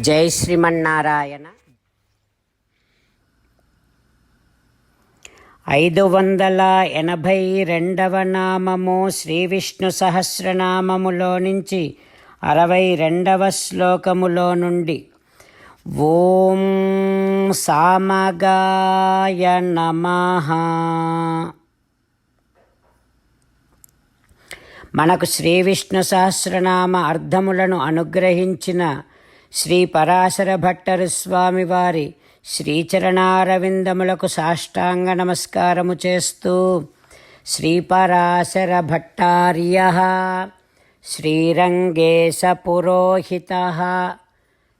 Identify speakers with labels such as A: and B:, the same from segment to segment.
A: జై శ్రీమన్నారాయణ. ఐదు వందల ఎనభై రెండవ నామము శ్రీ విష్ణు సహస్రనామములో నుంచి అరవై రెండవ శ్లోకములో నుండి. ఓం సామగాయ నమ. మనకు శ్రీ విష్ణు సహస్రనామ అర్థములను అనుగ్రహించిన శ్రీ పరాశర భట్టరు స్వామివారి శ్రీచరణారవిందములకు సాష్టాంగ నమస్కారము చేస్తూ శ్రీ పరాశర భట్టార్య శ్రీరంగేశ పురోహిత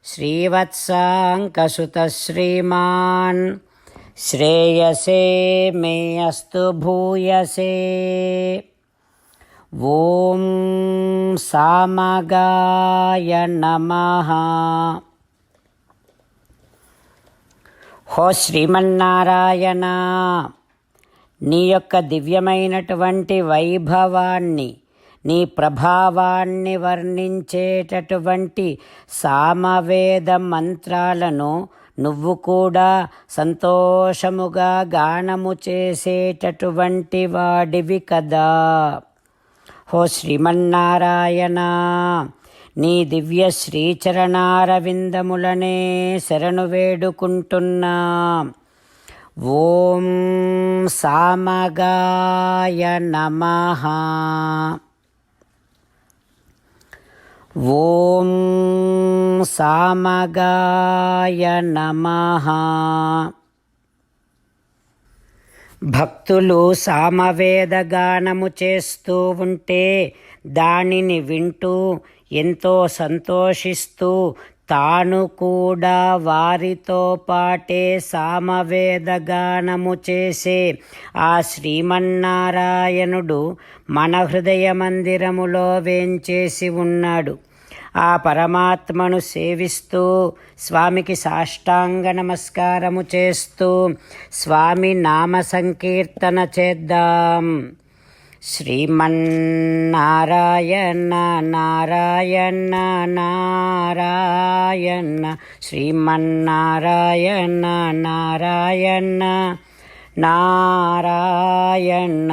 A: శ్రీవత్సాంకసుత శ్రీమాన్ శ్రేయసే మే అస్తు భూయసే. ఓం సామగాయ నమ హో శ్రీమన్నారాయణ నీ యొక్క దివ్యమైనటువంటి వైభవాన్ని నీ ప్రభావాన్ని వర్ణించేటటువంటి సామవేద మంత్రాలను నువ్వు కూడా సంతోషముగా గానము చేసేటటువంటి వాడివి కదా. హో శ్రీమన్నారాయణ. నీ దివ్య శ్రీచరణారవిందములనే శరణు వేడుకుంటున్నా. ఓం సామగాయ నమ. ఓం సామగాయ నమః. భక్తులు సామవేద గానము చేస్తూ ఉంటే దానిని వింటూ ఎంతో సంతోషిస్తూ తాను కూడా వారితో పాటే సామవేద గానము చేసే ఆ శ్రీమన్నారాయణుడు మన హృదయ మందిరములో వేంచేసి ఉన్నాడు. ఆ పరమాత్మను సేవిస్తూ స్వామికి సాష్టాంగ నమస్కారము చేస్తూ స్వామి నామ సంకీర్తన చేద్దాం. శ్రీమన్నారాయణ నారాయణ నారాయణ శ్రీమన్నారాయణ నారాయణ నారాయణ.